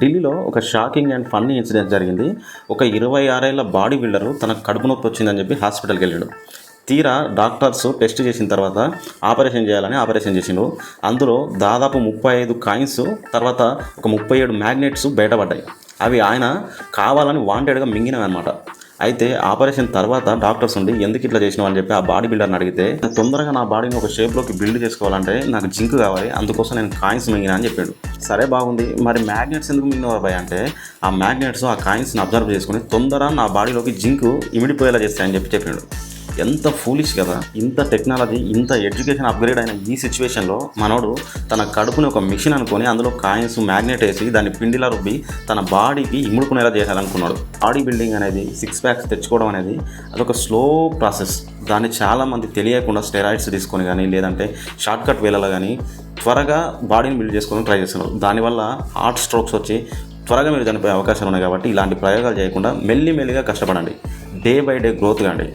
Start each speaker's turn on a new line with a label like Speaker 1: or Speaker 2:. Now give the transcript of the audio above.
Speaker 1: ఢిల్లీలో ఒక shocking and funny incident జరిగింది. ఒక ఇరవై ఆరేళ్ళ బాడీ బిల్డరు తన కడుపు నొప్పి వచ్చిందని చెప్పి హాస్పిటల్కి వెళ్ళాడు. తీరా డాక్టర్స్ టెస్ట్ చేసిన తర్వాత ఆపరేషన్ చేయాలని ఆపరేషన్ చేసిండు. అందులో దాదాపు ముప్పై ఐదు కాయిన్స్ తర్వాత ఒక ముప్పై ఏడు మ్యాగ్నెట్స్ బయటపడ్డాయి. అవి ఆయన కావాలని వాంటెడ్గా మింగినవి అనమాట అయితే ఆపరేషన్ తర్వాత డాక్టర్స్ ఉండి ఎందుకు ఇట్లా చేసినావు అని చెప్పి ఆ బాడీ బిల్డర్ని అడిగితే తొందరగా నా బాడీని ఒక షేప్లోకి బిల్డ్ చేసుకోవాలంటే నాకు జింక్ కావాలి అందుకోసం నేను కాయిన్స్ మింగినా అని చెప్పాడు. సరే బాగుంది మరి మ్యాగ్నెట్స్ ఎందుకు మింగినవారు భయ అంటే ఆ మ్యాగ్నెట్స్ ఆ కాయిన్స్ని అబ్జర్వ్ చేసుకుని తొందర నా బాడీలోకి జింక్ ఇమిడిపోయేలా చేస్తాయని చెప్పి చెప్పాడు. ఎంత ఫూలిష్ కదా. ఇంత టెక్నాలజీ ఇంత ఎడ్యుకేషన్ అప్గ్రేడ్ అయిన ఈ సిచ్యువేషన్లో మనోడు తన కడుపుని ఒక మిషన్ అనుకొని అందులో కాయిన్స్ మ్యాగ్నెట్ వేసి దాన్ని పిండిలా రుబ్బి తన బాడీకి ఇముడుకునేలా చేయాలనుకున్నాడు. బాడీ బిల్డింగ్ అనేది సిక్స్ ప్యాక్స్ తెచ్చుకోవడం అనేది అదొక స్లో ప్రాసెస్ దాన్ని చాలామంది తెలియకుండా స్టెరాయిడ్స్ తీసుకొని కానీ లేదంటే షార్ట్కట్ వేలలో కానీ త్వరగా బాడీని బిల్డ్ చేసుకొని ట్రై చేస్తున్నారు. దానివల్ల హార్ట్ స్ట్రోక్స్ వచ్చి త్వరగా మీరు చనిపోయే అవకాశాలు ఉన్నాయి కాబట్టి ఇలాంటి ప్రయోగాలు చేయకుండా మెల్లి మెల్లిగా కష్టపడండి డే బై డే గ్రోత్ కాండి